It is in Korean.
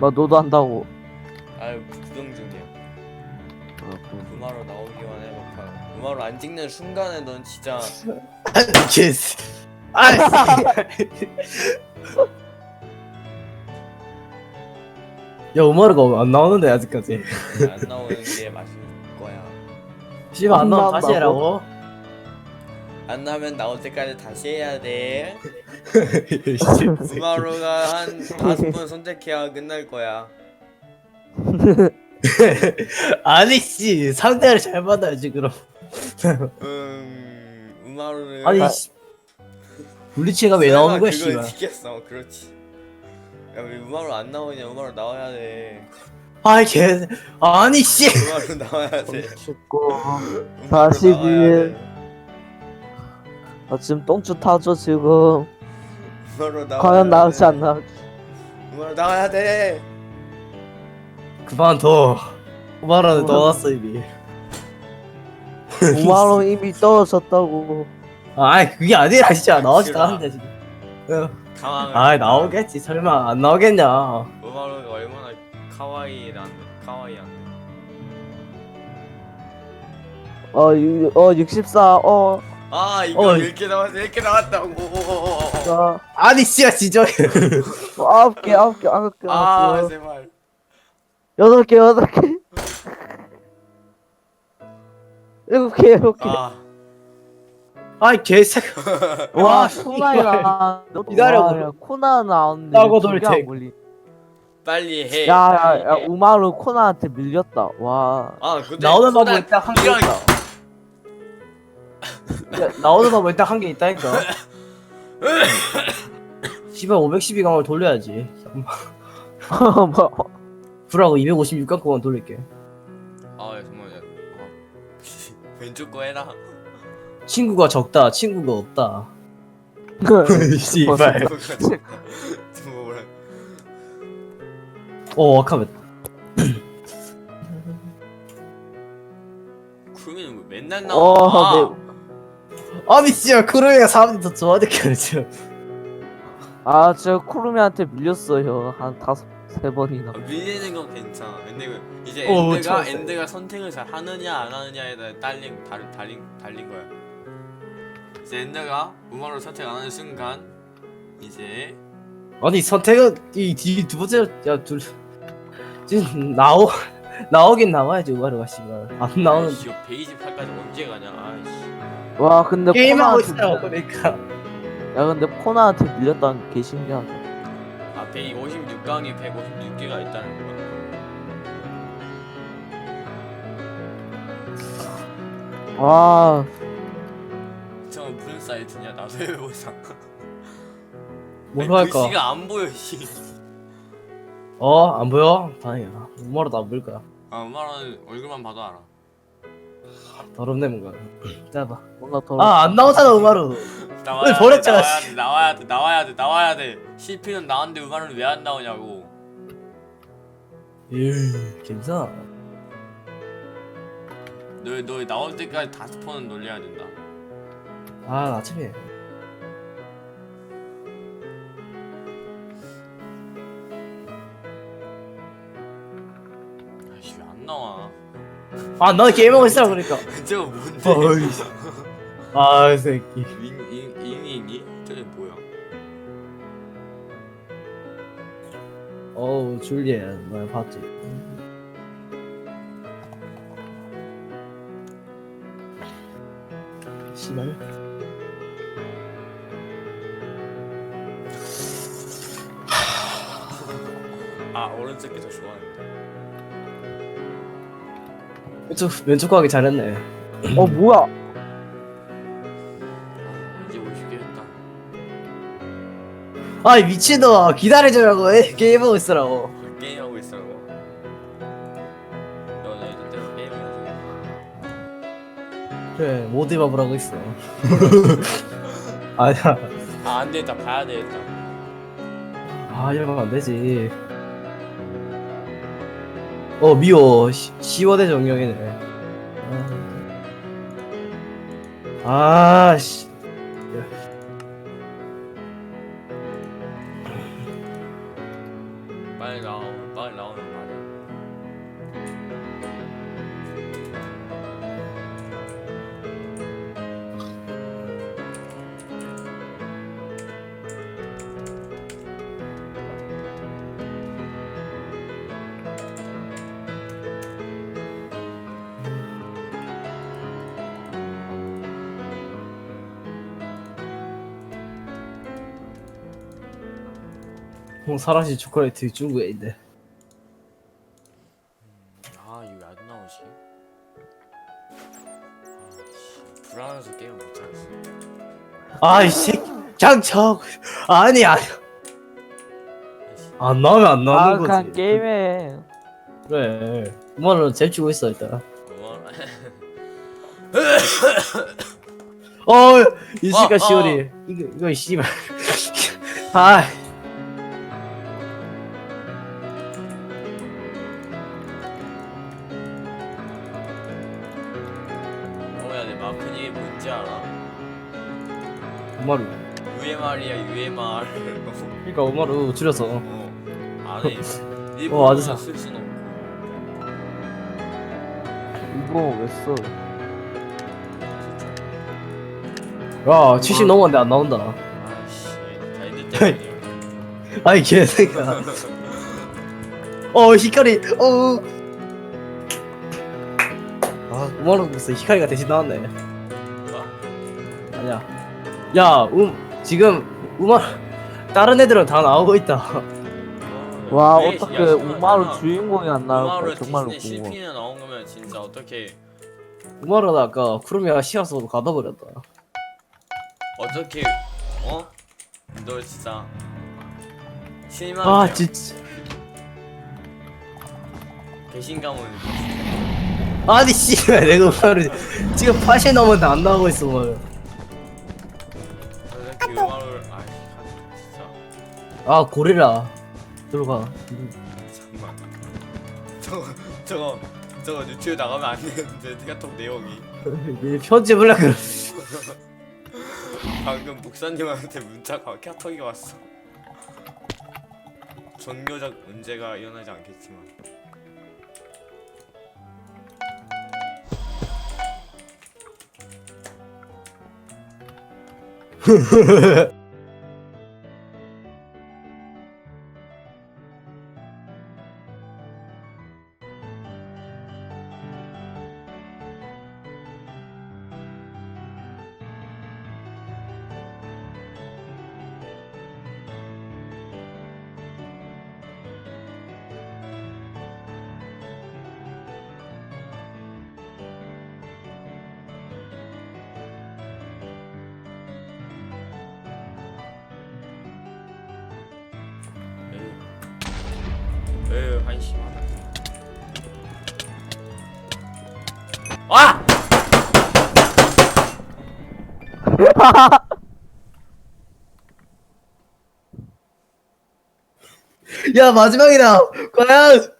나 너도 한다고. 아유 어, 그- 음악으로 나오기만 해봐 음악으로 안 찍는 순간에 넌 진짜 미쳤어. 아, 야, 우마르가 안 나오는데 아직까지. 안 나오는 게 맛있을 거야 씨발 안 나오면 안 다시 해라고. 안 나오면 나올 때까지 다시 해야 돼 씨, 음악으로가 한 다섯 번 선택해야 끝날 거야 아니 씨 상대를 잘 받아야지 그럼. 음 음악으로 아니 씨. 블리치가 왜 나오는 거야 그걸 씨발. 지켰어 그렇지 야 왜 음악으로 안 나오냐 음악으로 나와야 돼 아이 개. 아니 씨. 음악으로 나와야 돼 쉽고. 다시 나와야. 돼. 나 지금 똥주 타죠 지금. 나와야 과연. 안 나올지. 음악으로 나와야 돼 그만둬. 우마르는 떠났어 이미. 5만 원 이미 떨어졌다고. 아이 그게 아니라 진짜 나오지도 싫어. 않는데 지금. 어. 아이 나오겠지 설마 안 나오겠냐. 음악으로가 얼마나 카와이란데 카와이한데 어, 유, 어, 64, 어, 아 이거 어. 이렇게 나왔어 이렇게 나왔다고 자, 아니 씨야 진짜. 어, 아홉 개, 아홉 개, 아홉 개, 아 아홉 개, 제발 여덟 개, 여덟 개, 일곱 개, 일곱 개. 아 아이 개새. 와, 아, 코나에 나, 기다려, 코나 나왔는데. 따고 두돌개안 테이크. 걸리- 빨리 해 야, 야. 우마루 코나한테 밀렸다. 와, 아 근데 나오는 코난 방법이 딱한개 이랑- 있다. 야, 나오는 방법이 딱한 개 있다니까. 씨발 512 강을 돌려야지. 뭐, 불하고 256강 돌릴게. 아 정말 야, 어. 왼쪽 거 해라 친구가 적다. 친구가 없다. 씨발. 뭐라 어 와카메. 쿠미는 뭐 맨날 어, 나와 아니 씨야 크루이가 사람들 더 좋아하니까 지금. 아, 저 쿠루미한테 밀렸어요. 한 다섯, 세 번이나. 아, 밀리는 건 괜찮아 근데 그 이제 어, 엔드가 좋았어. 엔드가 선택을 잘 하느냐 안 하느냐에 따라 달린 달, 달린 달린 거야 이제 엔드가 우마를 선택 안 하는 순간 이제 아니 선택은 이두 번째 야둘 지금 나오 나오긴 나와야지 우가르가 씨발 안 나오는 아이씨, 이거 128까지 언제 가냐 아이씨 와, 근데 게임하고 코나한테 있어요 밀렸- 그러니까. 야, 근데 코나한테 밀렸다는 게 신기하다. 아 156강이 156개가 있다는 거야 와, 저 무슨 사이트냐 나도 해보자. 뭘로 할까? 글씨가 안 보여 씨. 어 안 보여? 다행이야. 우마르도 안 보일 거야. 아 우마는 얼굴만 봐도 알아 더럽네 뭔가. 짜봐 뭔가 더. 아안 나오잖아 우마르 나와야 돼, 버렸잖아, 나와야. 돼 나와야 돼 나와야 돼 나와야 돼. CP는 나왔는데 우마는 왜안 나오냐고. 에이 괜찮아. 너, 너 나올 때까지 다섯 번은 놀려야 된다. 아 아침에. 아이씨 왜 안 나와 아나 게임하고 있어 그러니까. 저거 뭔데? 어이. 아 이 새끼. 잉잉잉잉이? 저게 뭐야? 어우 줄리에 뭐야 봤지? 씨발. 아 오른쪽 게더 좋아하는데 왼쪽 왼쪽 가기 잘했네. 어, 뭐야? 아 이제 50개 했다. 아이 미친놈아 기다려주라고. 해 게임하고 있으라고. 게임 하고 있으라고. 너너 이제 때로 게임하지 그래. 모드밥을 하고 있어. 아니야. 아 안 되겠다. 봐야 되겠다. 아 이러면 안 되지 어 미워. 시, 시원의 정령이네. 아씨 어, 사라진 초콜릿 중국에 있네. 아 이거 왜 안 나오지? 아씨 불안해서 게임 못 하겠어 아이 새끼 장착 아니 아니 아이씨, 안 나오면 안 아 나오는 그냥 거지. 게임해 그래. 엄마는 재치고 있어 일단. 그만 어 이시가 어, 시오리 이거 이거 씨발. 아 엄마를. UMR이야 UMR 그러니까 엄마를 줄여서. 어 안에 일본어 어, 아주 사- 쓸순 없고 이거 왜 써? 야 70 넘었는데 안 나온다. 아씨 다 있는 때문이야 아이 개새끼야. 어 히카리 어. 아 엄마로 무슨 히카리가 대신 나왔네. 야, 음, 지금 음악 다른 애들은 다 나오고 있다. 와 왜, 어떻게 야, 우마루. 주인공이 안 나올까 우마루 정말로 대신에 궁금해 실핀에 나온 거면 진짜 어떻게 음악은 아까 쿠르미가 시어서 가둬버렸다. 어떻게 어? 너 진짜 실망 아 진짜. 배신감을 아니 씨발 내가 음악을 지금 80 넘었는데 안 나오고 있어 오늘. 아 고리라. 들어가. 정말 저거 저거 저거 유튜브 나가면 안 되는데 카톡 내용이 얘 편집을 하고. 방금 목사님한테 문자가 카톡이 왔어 종교적 문제가 일어나지 않겠지만 에휴 에휴 한심하다 와! 야 마지막이다. 과연